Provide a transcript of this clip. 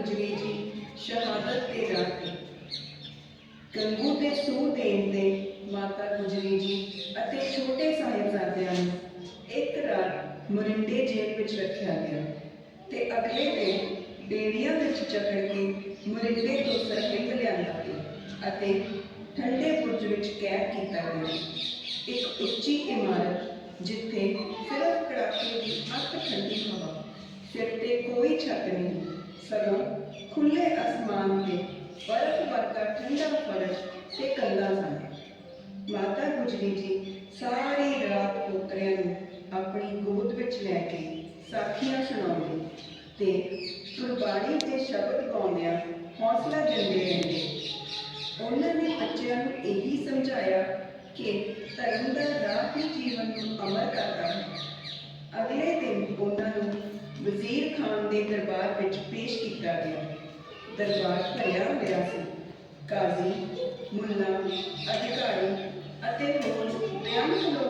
ਗੁਜਰੀ ਜੀ, ਸ਼ਹਾਦਤ ਦੇ ਰਾਹ ਤੇ ਗੰਗੂ ਦੇਣ ਤੇ ਮਾਤਾ ਗੁਜਰੀ ਜੀ ਅਤੇ ਛੋਟੇ ਸਾਹਿਬਜ਼ਾਦਿਆਂ ਨੂੰ ਇੱਕ ਰਾਤ ਮੁਰਿੰਡੇ ਜੇਲ੍ਹ ਵਿੱਚ ਰੱਖਿਆ ਗਿਆ ਤੇ ਅਗਲੇ ਦਿਨ ਬੇੜੀਆਂ ਵਿੱਚ ਜਕੜ ਕੇ ਮੁਰਿੰਡੇ ਤੋਂ ਸਰਹਿੰਦ ਲਿਆਂਦਾ ਗਿਆ ਅਤੇ ਠੰਡੇ ਬੁਰਜ ਵਿੱਚ ਕੈਦ ਕੀਤਾ ਗਿਆ। ਇੱਕ ਉੱਚੀ ਇਮਾਰਤ ਜਿੱਥੇ ਸਿਰਫ ਕੜਾਕੇ ਦੀ ਅੱਤ ਠੰਡੀ ਹਵਾ, ਸਿਰ ਤੇ ਕੋਈ ਛੱਤ ਨਹੀਂ ਸਗੋਂ ਖੁੱਲੇ ਅਸਮਾਨ ਤੇ ਬਰਫ਼ ਵਰਗਾ ਠੰਡਾ ਫਰਸ਼ ਤੇ ਕੰਧਾਂ ਸਨ ਮਾਤਾ ਗੁਜਰੀ ਜੀ ਸਾਰੀ ਰਾਤ ਪੋਤਰਿਆਂ ਨੂੰ ਆਪਣੀ ਗੋਦ ਵਿੱਚ ਲੈ ਕੇ ਸਾਖੀਆਂ ਸੁਣਾਉਂਦੇ ਤੇ ਗੁਰਬਾਣੀ ਦੇ ਸ਼ਬਦ ਗਾਉਂਦਿਆਂ ਹੌਸਲਾ ਦਿੰਦੇ ਰਹਿੰਦੇ। ਉਹਨਾਂ ਨੇ ਬੱਚਿਆਂ ਨੂੰ ਇਹੀ ਸਮਝਾਇਆ ਕਿ ਧਰਮ ਦਾ ਰਾਹ ਹੀ ਜੀਵਨ ਨੂੰ ਅਮਰ ਕਰਦਾ ਦੇ ਦਰਬਾਰ ਵਿੱਚ ਪੇਸ਼ ਕੀਤਾ ਗਿਆ। ਦਰਬਾਰ ਭਰਿਆ ਹੋਇਆ ਸੀ। ਕਾਜ਼ੀ ਮੁੱਲਾ, ਅਧਿਕਾਰੀ ਅਤੇ ਹੋਰ ਬੇਅੰਤ